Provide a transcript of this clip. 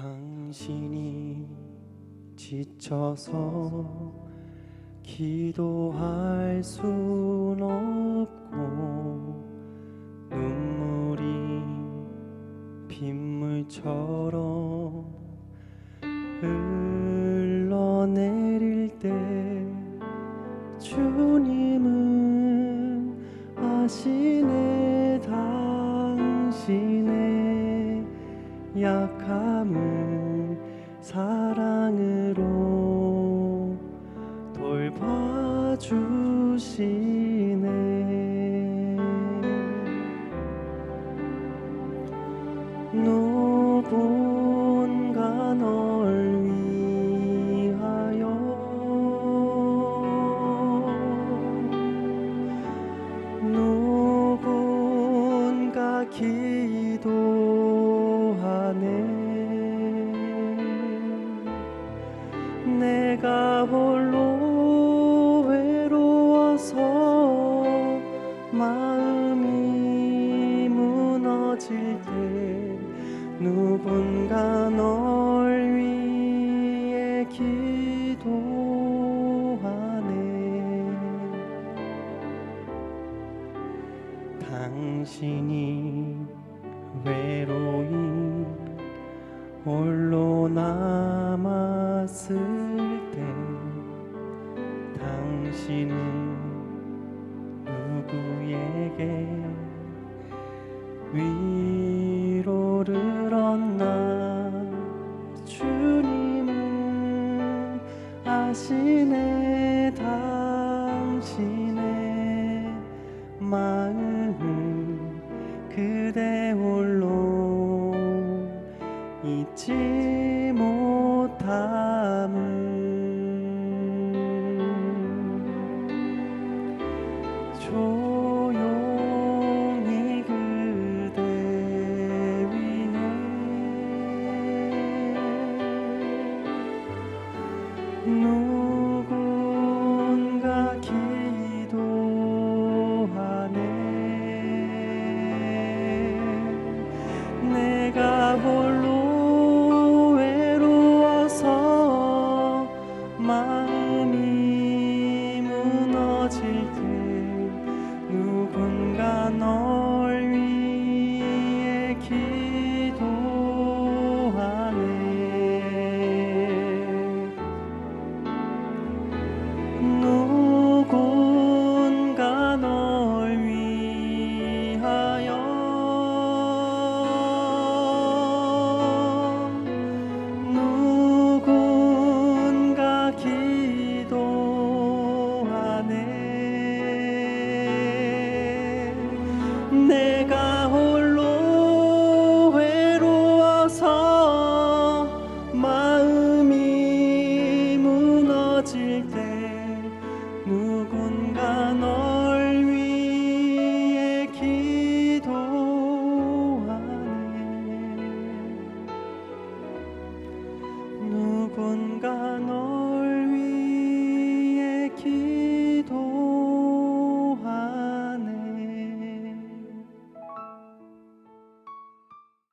당신이 지쳐서 기도할 순 없고 눈물이 빗물처럼 흘러내릴 때 주님은 아시네 사랑으로 돌봐주시 내가 홀로 외로워서 마음이 무너질 때 누군가 널 위해 기도하네. 당신이 외로이 홀로 남았을 때 당신은 누구에게 위로를 얻나? 주님은 아시네 당신의 마음을 그대 홀로 잊지 못함을. 조용히 그대 위해 누군가 기도하네. 내가 홀 무너질 때 누군가 널 위해 기도하네 Ne